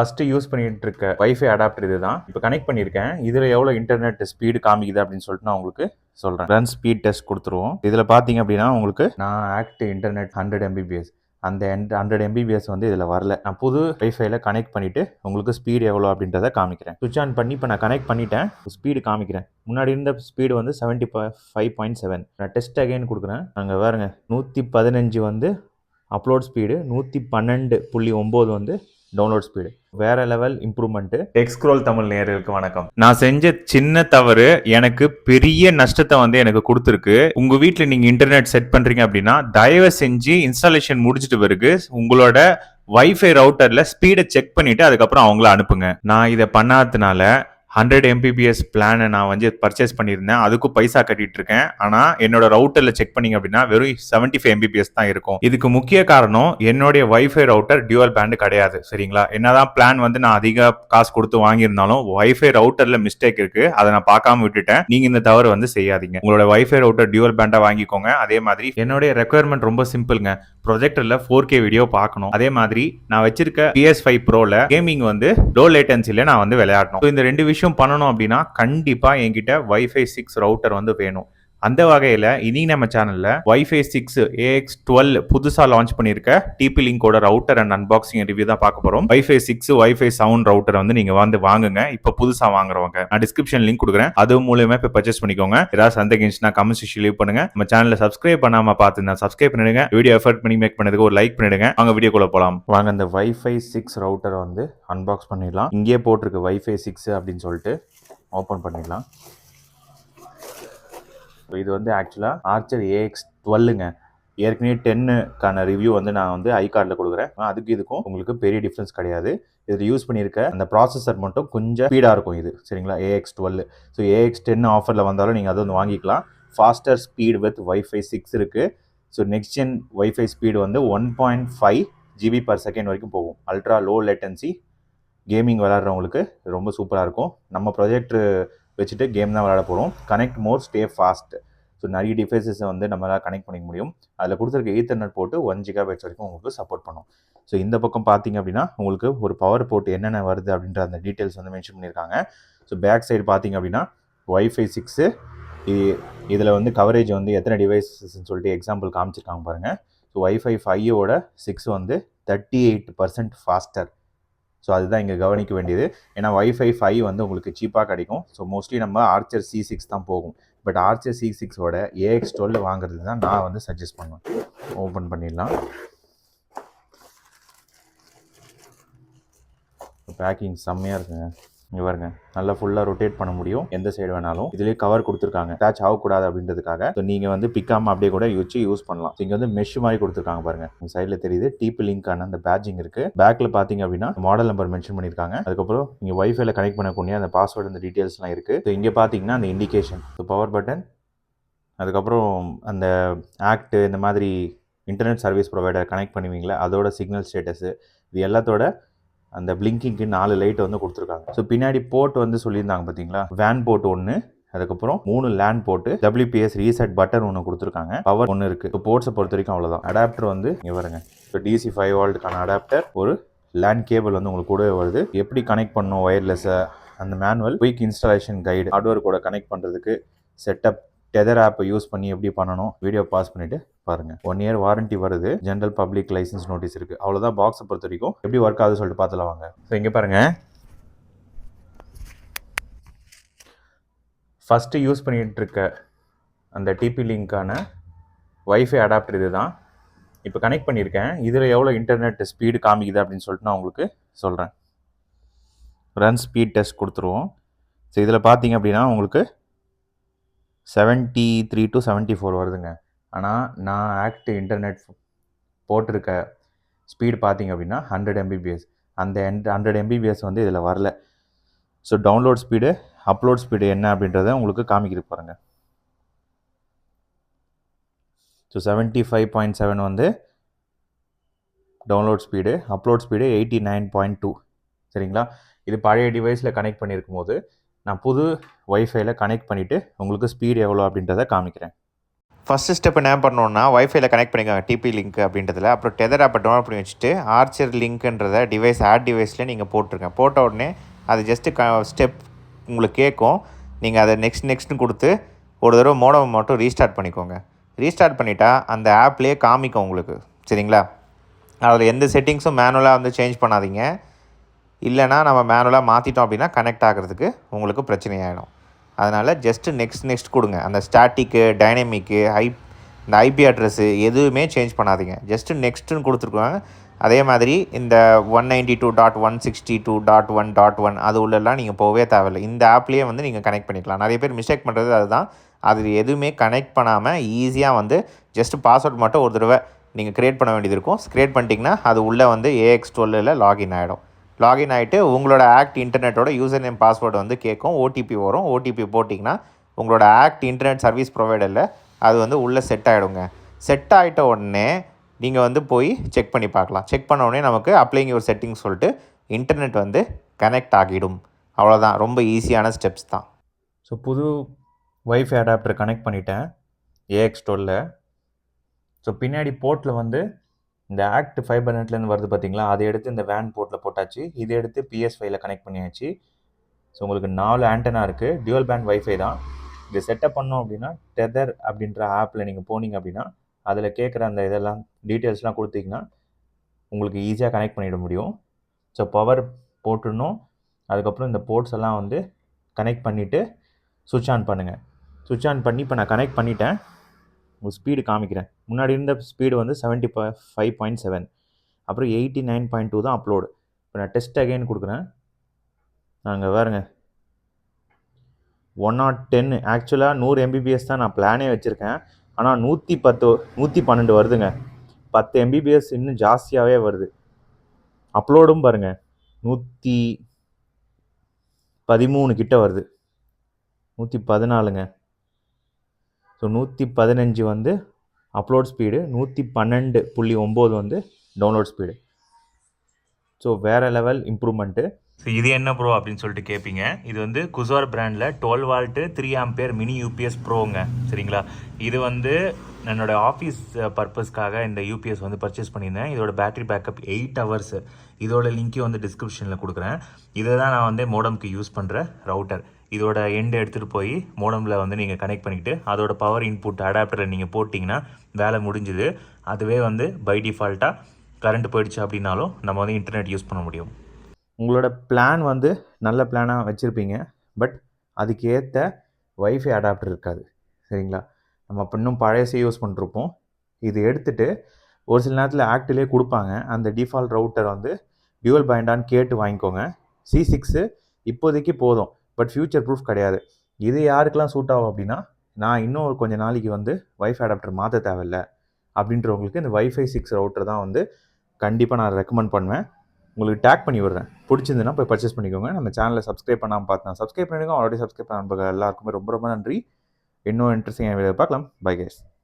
First use பண்ணிட்டு இருக்க wifi adapter இது தான் இப்போ கனெக்ட் பண்ணியிருக்கேன். இதில் எவ்வளோ இன்டர்நெட் ஸ்பீடு காமிக்குது அப்படின்னு சொல்லிட்டு நான் உங்களுக்கு சொல்கிறேன் ரன் ஸ்பீட் டெஸ்ட் கொடுத்துருவோம். இதில் பார்த்தீங்க அப்படின்னா உங்களுக்கு நான் ஆக்ட் இன்டர்நெட் ஹண்ட்ரட் எம்பிபிஎஸ் அந்த ஹண்ட்ரட் எம்பிபிஎஸ் வந்து இதில் வரல. நான் புது வைஃபைல கனெக்ட் பண்ணிவிட்டு உங்களுக்கு ஸ்பீடு எவ்வளோ அப்படின்றத காமிக்கிறேன். சுவிச் ஆன் பண்ணி இப்போ நான் கனெக்ட் பண்ணிட்டேன். ஸ்பீடு காமிக்கிறேன். முன்னாடி இருந்த ஸ்பீடு வந்து செவன்ட்டி ஃபைவ் பாயிண்ட் செவன் நான் டெஸ்ட் அகைன் கொடுக்குறேன். அங்கே பாருங்கள் நூற்றி பதினஞ்சு வந்து அப்லோட் ஸ்பீடு நூற்றி பன்னெண்டு புள்ளி ஒம்பது வந்து டவுன்லோட் ஸ்பீடு வேற லெவல் இம்ப்ரூவ்மெண்ட் எக்ஸ்க்ரோல் தமிழ் நேயர்களுக்கு வணக்கம். நான் செஞ்ச சின்ன தவறு எனக்கு பெரிய நஷ்டத்தை வந்து எனக்கு கொடுத்துருக்கு. உங்க வீட்டில் நீங்க இன்டர்நெட் செட் பண்றீங்க அப்படின்னா தயவு செஞ்சு இன்ஸ்டாலேஷன் முடிச்சிட்டு பிறகு உங்களோட வைஃபை ரவுட்டர்ல ஸ்பீடை செக் பண்ணிட்டு அதுக்கப்புறம் அவங்கள அனுப்புங்க. நான் இதை பண்ணாததுனால ஹண்ட்ரட் எம்பிபிஎஸ் பிளானை நான் வந்து பர்ச்சேஸ் பண்ணியிருந்தேன். அதுக்கும் பைசா கட்டிட்டு இருக்கேன் ஆனால் என்னோட ரவுட்டரில் செக் பண்ணீங்க அப்படின்னா வெறும் செவன்டி ஃபைவ் எம்பிபிஎஸ் தான் இருக்கும். இதுக்கு முக்கிய காரணம் என்னுடைய வைஃபை ரவுட்டர் டியூவல் பேண்டு கிடையாது. சரிங்களா? என்னதான் பிளான் வந்து நான் அதிக காசு கொடுத்து வாங்கியிருந்தாலும் வைஃபை ரவுட்டரில் மிஸ்டேக் இருக்கு. அதை நான் பார்க்காம விட்டுட்டேன். நீங்க இந்த தவறு வந்து செய்யாதீங்க. உங்களோட வைஃபை ரவுட்டர் டியூவல் பேண்டா வாங்கிக்கோங்க. அதே மாதிரி என்னுடைய ரெக்குயர்மெண்ட் ரொம்ப சிம்பிள்ங்க ப்ரொஜெக்டரில் ஃபோர் கே வீடியோ பார்க்கணும். அதே மாதிரி நான் வச்சிருக்க பிஎஸ் ஃபைவ் ப்ரோல கேமிங் வந்து லோ லேட்டன்சில நான் வந்து விளையாடணும். இந்த ரெண்டு விஷயம் பண்ணணும் அப்படின்னா கண்டிப்பா என்கிட்ட வைஃபை சிக்ஸ் ரவுட்டர் வந்து வேணும். அந்த வகையில் இனி நம்ம சேனலில் வைஃபை சிக்ஸ் ஏஎக்ஸ் டுவெல் புதுசாக லான்ச் பண்ணியிருக்க டிபி லிங்கோட ரவுட்டர் அண்ட் அன்பாக்சிங் ரிவ்யூ தான் பார்க்க போகிறோம் wifi six wifi seven router வந்து நீங்கள் வந்து வாங்குங்க. இப்போ புதுசாக வாங்குறவங்க நான் டிஸ்கிரிப்ஷன் லிங்க் கொடுக்குறேன். அது மூலியமாக இப்போ பர்ச்சேஸ் பண்ணிக்கோங்க. ஏதாவது சந்தேகம் இருந்துச்சுன்னா கமெண்ட் செக்ஷன் லீவ் பண்ணுங்க. நம்ம சேனலில் சப்ஸ்கிரைப் பார்த்து பார்த்துருந்தா சப்ஸ்கிரைப் பண்ணிடுங்க. வீடியோ எஃபர்ட் பண்ணி மேக் பண்ணதுக்கு ஒரு லைக் பண்ணிடுங்க. அவங்க வீடியோக்குள்ள போகலாம் வாங்க இந்த வைஃபை சிக்ஸ் ரவுட்டரை வந்து அன்பாக்ஸ் பண்ணிடலாம். இங்கேயே போட்டிருக்கு வைஃபை சிக்ஸ் அப்படின்னு சொல்லிட்டு ஓப்பன் பண்ணிடலாம். இது வந்து ஆக்சுவலாக ஆர்ச்சர் ஏஎக்ஸ் டுவெல்லுங்க ஏற்கனவே டென்னுக்கான ரிவ்யூ வந்து நான் வந்து ஐ கார்டில் கொடுக்குறேன். அதுக்கு இதுக்கும் உங்களுக்கு பெரிய டிஃப்ரென்ஸ் கிடையாது. இதில் யூஸ் பண்ணியிருக்க அந்த ப்ராசஸர் மட்டும் கொஞ்சம் ஸ்பீடாக இருக்கும் இது. சரிங்களா? AX twelve so AX ten ஆஃபரில் வந்தாலும் நீங்கள் அதை வந்து வாங்கிக்கலாம். Faster speed with wifi six இருக்குது so next gen wifi speed வந்து one point five GB per second வரைக்கும் போகும். அல்ட்ரா லோ லேட்டன்சி கேமிங் விளாட்றவங்களுக்கு ரொம்ப சூப்பராக இருக்கும். நம்ம ப்ரொஜெக்டர் வச்சுட்டு கேம் தான் விளையாட போகிறோம் connect more stay fast so நிறைய டிவைசஸை வந்து நம்மளால் கனெக்ட் பண்ணிக்க முடியும். அதில் கொடுத்துருக்க ஈத்தர்நெட் போட்டு ஒன் ஜிகா ஜிகாபைட்ஸ் வரைக்கும் உங்களுக்கு சப்போர்ட் பண்ணும். ஸோ இந்த பக்கம் பார்த்தீங்க அப்படின்னா உங்களுக்கு ஒரு பவர் போர்ட் என்னென்ன வருது அப்படின்ற அந்த டீட்டெயில்ஸ் வந்து மென்ஷன் பண்ணியிருக்காங்க. ஸோ பேக் சைடு பார்த்தீங்க அப்படின்னா ஒய்ஃபை சிக்ஸு இதில் வந்து கவரேஜ் வந்து எத்தனை டிவைசஸ்ன்னு சொல்லிட்டு எக்ஸாம்பிள் காமிச்சிருக்காங்க பாருங்கள் ஸோ ஒய்ஃபை ஃபைவோட சிக்ஸ் வந்து thirty eight percent faster so அதுதான் இங்கே கவனிக்க வேண்டியது. ஏன்னா வைஃபை ஃபைவ் வந்து உங்களுக்கு சீப்பாக கிடைக்கும். ஸோ மோஸ்ட்லி நம்ம ஆர்ச்சர் சி சிக்ஸ் தான் போகும். பட் ஆர்ச்சர் சி சிக்ஸோட ஏஎக்ஸ் டுவெல் வாங்குறது தான் நான் வந்து சஜஸ்ட் பண்ணுவேன். ஓப்பன் பண்ணிடலாம். பேக்கிங் செம்மையாக இருக்குங்க. இங்கே பாருங்க. நல்லா ஃபுல்லாக ரொட்டேட் பண்ண முடியும். எந்த சைடு வேணாலும். இதுலேயே கவர் கொடுத்துருக்காங்க. அட்டாச் ஆகக்கூடாது அப்படின்றதுக்காக. ஸோ நீங்கள் வந்து பிக்காம அப்படியே கூட வச்சு யூஸ் பண்ணலாம். இங்கே வந்து மெஷ் மாதிரி கொடுத்துருக்காங்க பாருங்க. சைடில் தெரியுது. டீப் லிங்க்கான அந்த பேட்சிங் இருக்கு. பேக்கில் பார்த்தீங்க அப்படின்னா மாடல் நம்பர் மென்ஷன் பண்ணியிருக்காங்க. அதுக்கப்புறம் இங்கே வைஃபைல கனெக்ட் பண்ணக்கூடிய அந்த பாஸ்வேர்டு அந்த டீட்டெயில்ஸ்லாம் இருக்கு. ஸோ இங்கே பார்த்தீங்கன்னா அந்த இண்டிகேஷன் ஸோ பவர் பட்டன் அதுக்கப்புறம் அந்த ஆக்ட் இந்த மாதிரி இன்டர்நெட் சர்வீஸ் ப்ரொவைடர் கனெக்ட் பண்ணுவீங்களா அதோட சிக்னல் ஸ்டேட்டஸு இது எல்லாத்தோட அந்த பிளிங்கிங்க்கு நாலு லைட் வந்து கொடுத்துருக்காங்க. ஸோ பின்னாடி போர்ட் வந்து சொல்லியிருந்தாங்க பார்த்தீங்களா வேன் போர்ட் ஒன்று அதுக்கப்புறம் மூணு லேண்ட் போட்டு டபிள்யூபிஎஸ் ரீசெட் பட்டன் ஒன்று கொடுத்துருக்காங்க. பவர் ஒன்று இருக்குது இப்போ போர்ட்ஸை பொறுத்த வரைக்கும் அவ்வளோதான் அடாப்டர் வந்து இங்கே வருங்க இப்போ டிசி ஃபைவ் வால்ட்டுக்கான அடாப்டர் ஒரு லேண்ட் கேபிள் வந்து உங்களுக்கு கூடவே வருது. எப்படி கனெக்ட் பண்ணணும் ஒயர்லெஸ்ஸை அந்த manual quick installation guide hardware கூட கனெக்ட் பண்ணுறதுக்கு செட்டப் டெதர் ஆப்பை யூஸ் பண்ணி எப்படி பண்ணணும்? வீடியோ பாஸ் பண்ணிட்டு பாருங்க. ஒன் இயர் வாரண்டி வருது. ஜென்ரல் பப்ளிக் லைசன்ஸ் நோட்டீஸ் இருக்கு. அவ்வளோதான் பாக்ஸை பொறுத்த வரைக்கும் எப்படி ஒர்க் ஆகுது சொல்லிட்டு பார்த்துலாம் வாங்க. ஸோ இங்கே பாருங்க. ஃபஸ்ட்டு யூஸ் பண்ணிட்டு இருக்க அந்த டிபி லிங்க்கான ஒய்ஃபை அடாப்டர் இது தான் இப்போ கனெக்ட் பண்ணியிருக்கேன். இதில் எவ்வளோ இன்டர்நெட் ஸ்பீடு காமிக்குது அப்படின்னு சொல்லிட்டு நான் உங்களுக்கு சொல்கிறேன் ரன் ஸ்பீட் டெஸ்ட் கொடுத்துருவோம். ஸோ இதில் பார்த்தீங்க அப்படின்னா உங்களுக்கு seventy three to seventy four வருதுங்க. ஆனால் நான் ஆக்ட் இன்டர்நெட் போட்டிருக்க ஸ்பீடு பார்த்தீங்க அப்படின்னா ஹண்ட்ரட் எம்பிபிஎஸ் அந்த ஹண்ட்ரட் எம்பிபிஎஸ் வந்து இதில் வரல. So download speed upload speed என்ன அப்படின்றத உங்களுக்கு காமிக்கிட்டு பாருங்கள் so seventy five point seven வந்து download speed upload speed eighty nine point two சரிங்களா? இது பழைய டிவைஸில் கனெக்ட் பண்ணியிருக்கும் போது நான் புது ஒய்ஃபைல கனெக்ட் பண்ணிவிட்டு உங்களுக்கு ஸ்பீடு எவ்வளோ அப்படின்றத காமிக்கிறேன். ஃபஸ்ட்டு ஸ்டெப் என்ன பண்ணணுன்னா ஒய்ஃபைல கனெக்ட் பண்ணிக்கோங்க டிபி லிங்க் அப்படின்றதுல. அப்புறம் டெதர் ஆப்பை டவுன் பண்ணி வச்சுட்டு ஆர்ச்சர் லிங்க்ன்றத டிவைஸ் ஆட் டிவைஸில் நீங்கள் போட்டிருக்கேன் போட்ட உடனே அது ஜஸ்ட்டு க ஸ்டெப் உங்களுக்கு கேட்கும். நீங்கள் அதை நெக்ஸ்ட் நெக்ஸ்ட்னு கொடுத்து ஒரு தடவை மோடம் மட்டும் ரீஸ்டார்ட் பண்ணிக்கோங்க. ரீஸ்டார்ட் பண்ணிட்டா அந்த ஆப்லேயே காமிக்கும் உங்களுக்கு. சரிங்களா? அதில் எந்த செட்டிங்ஸும் மேனுவலாக வந்து சேஞ்ச் பண்ணாதீங்க. இல்லைனா நம்ம மேனுவலாக மாற்றிட்டோம் அப்படின்னா கனெக்ட் ஆகிறதுக்கு உங்களுக்கு பிரச்சனையாயிடும். அதனால் ஜஸ்ட்டு நெக்ஸ்ட் நெக்ஸ்ட் கொடுங்க. அந்த ஸ்டாட்டிக்கு டைனமிக்கு ஐ இந்த ஐபி அட்ரஸ்ஸு எதுவுமே சேஞ்ச் பண்ணாதீங்க. ஜஸ்ட்டு நெக்ஸ்ட்டுன்னு கொடுத்துருக்குவாங்க அதே மாதிரி இந்த one ninety two dot one sixty two dot one dot one அது உள்ளெல்லாம் நீங்கள் போகவே தேவையில்லை. இந்த ஆப்லேயே வந்து நீங்கள் கனெக்ட் பண்ணிக்கலாம். நிறைய பேர் மிஸ்டேக் பண்ணுறது அதுதான். அது எதுவுமே கனெக்ட் பண்ணாமல் ஈஸியாக வந்து ஜஸ்ட்டு பாஸ்வேர்ட் மட்டும் ஒரு தடவை நீங்கள் க்ரியேட் பண்ண வேண்டியது இருக்கும். க்ரியேட் பண்ணிட்டீங்கன்னா அது உள்ளே வந்து ஏஎக்ஸ் டுவெல்லில் லாகின் ஆகிடும் லாகின் ஆகிட்டு உங்களோட ஆக்ட் இன்டர்நெட்டோட யூசர் நேம் பாஸ்வேர்டு வந்து கேட்கும். ஓடிபி வரும். ஓடிபி போட்டிங்கன்னா உங்களோட ஆக்ட் இன்டர்நெட் சர்வீஸ் ப்ரொவைடரில் அது வந்து உள்ளே செட் ஆகிடுங்க செட் ஆகிட்ட உடனே நீங்கள் வந்து போய் செக் பண்ணி பார்க்கலாம். செக் பண்ண உடனே நமக்கு அப்ளைங் ஒரு செட்டிங் சொல்லிட்டு இன்டர்நெட் வந்து கனெக்ட் ஆகிடும். அவ்வளோதான் ரொம்ப ஈஸியான ஸ்டெப்ஸ் தான். ஸோ புது ஒய்ஃபை அடாப்டர் கனெக்ட் பண்ணிட்டேன். ஏஎக்ஸ் டுவெல்ல ஸோ பின்னாடி போர்ட்டில் வந்து இந்த ஆக்ட் ஃபைபர் நெட்லேருந்து வருது பார்த்தீங்களா அதை எடுத்து இந்த வேன் போர்ட்டில் போட்டாச்சு. இதை எடுத்து பிஎஸ் ஃபைவ்ல கனெக்ட் பண்ணியாச்சு. ஸோ உங்களுக்கு நாலு ஆண்டனா இருக்குது டியூவல் பேண்ட் வைஃபை தான். இது செட்டப் பண்ணோம் அப்படின்னா டெதர் அப்படின்ற ஆப்பில் நீங்கள் போனீங்க அப்படின்னா அதில் கேட்குற அந்த இதெல்லாம் டீட்டெயில்ஸ்லாம் கொடுத்தீங்கன்னா உங்களுக்கு ஈஸியாக கனெக்ட் பண்ணிட முடியும். ஸோ பவர் போட்டுடணும் அதுக்கப்புறம் இந்த போர்ட்ஸ் எல்லாம் வந்து கனெக்ட் பண்ணிவிட்டு சுவிட்ச் ஆன் பண்ணுங்கள் சுவிட்ச் ஆன் பண்ணி இப்போ நான் கனெக்ட் பண்ணிட்டேன். உங்கள் ஸ்பீடு காமிக்கிறேன். முன்னாடி இருந்த ஸ்பீடு வந்து செவன்ட்டி ஃபைவ் பாயிண்ட் செவன் அப்புறம் எயிட்டி நைன் பாயிண்ட் டூ தான் அப்லோடு இப்போ நான் டெஸ்ட் அகைன் கொடுக்குறேன். நாங்கள் வேறுங்க ஒன் நாட் டென் ஆக்சுவலாக நூறு எம்பிபிஎஸ் தான் நான் பிளானே வச்சுருக்கேன். ஆனால் நூற்றி பத்து நூற்றி பன்னெண்டு வருதுங்க. பத்து எம்பிபிஎஸ் இன்னும் ஜாஸ்தியாகவே வருது. அப்லோடும் பாருங்கள் நூற்றி பதிமூணு கிட்ட வருது. நூற்றி பதினாலுங்க. ஸோ நூற்றி பதினஞ்சு வந்து அப்லோட் ஸ்பீடு நூற்றி பன்னெண்டு புள்ளி ஒம்பது வந்து டவுன்லோட் ஸ்பீடு ஸோ வேறு லெவல் இம்ப்ரூவ்மெண்ட்டு ஸோ இது என்ன ப்ரோ அப்படின்னு சொல்லிட்டு கேட்பீங்க இது வந்து குசார் பிராண்டில் twelve volt three ampere mini UPS ப்ரோங்க சரிங்களா? இது வந்து என்னோட ஆஃபீஸ் பர்பஸ்க்காக இந்த யூபிஎஸ் வந்து பர்ச்சேஸ் பண்ணியிருந்தேன். இதோட பேட்டரி பேக்கப் எயிட் ஹவர்ஸ் இதோட லிங்க்கையும் வந்து டிஸ்கிரிப்ஷனில் கொடுக்குறேன். இதை தான் நான் வந்து மோடம்க்கு யூஸ் பண்ணுற ரவுட்டர் இதோட எண்டு எடுத்துகிட்டு போய் மோடமில் வந்து நீங்கள் கனெக்ட் பண்ணிக்கிட்டு அதோட பவர் இன்புட் அடாப்டரில் நீங்கள் போட்டிங்கன்னா வேலை முடிஞ்சுது. அதுவே வந்து பை டிஃபால்ட்டாக கரண்ட் போயிடுச்சு அப்படின்னாலும் நம்ம வந்து இன்டர்நெட் யூஸ் பண்ண முடியும். உங்களோட பிளான் வந்து நல்ல பிளானாக வச்சுருப்பீங்க. பட் அதுக்கேற்ற வைஃபை அடாப்டர் இருக்காது. சரிங்களா? நம்ம அப்போ இன்னும் பழையசே யூஸ் பண்ணிருப்போம். இது எடுத்துகிட்டு ஒரு சில நேரத்தில் ஆக்டிலே கொடுப்பாங்க. அந்த டிஃபால்ட் ரவுட்டர் வந்து டியூவல் பாயிண்டான்னு கேட்டு வாங்கிக்கோங்க. சி சிக்ஸு இப்போதைக்கு போதும். பட் ஃப்யூச்சர் ப்ரூஃப் கிடையாது. இது யாருக்கெல்லாம் சூட் ஆகும் அப்படின்னா நான் இன்னும் கொஞ்சம் நாளைக்கு வந்து ஒய்ஃப் அடாப்டர் மாற்ற தேவையில்ல அப்படின்றவங்களுக்கு இந்த வைஃபை சிக்ஸ் ரவுட்டர் தான் வந்து கண்டிப்பாக நான் ரெக்கமெண்ட் பண்ணுவேன். உங்களுக்கு டேக் பண்ணி விடுறேன். பிடிச்சிருந்துன்னா போய் பர்ச்சேஸ் பண்ணிக்கோங்க. நம்ம சேனலை சப்ஸ்கிரைப் பண்ணாமல் பார்த்தேன் சப்ஸ்கிரைப் பண்ணிடுங்க. ஆல்ரெடி சப்ஸ்கிரைப் பண்ண எல்லாருக்குமே ரொம்ப ரொம்ப நன்றி. இன்னும் இன்ட்ரெஸ்டிங் வீடியோ பார்க்கலாம். Bye guys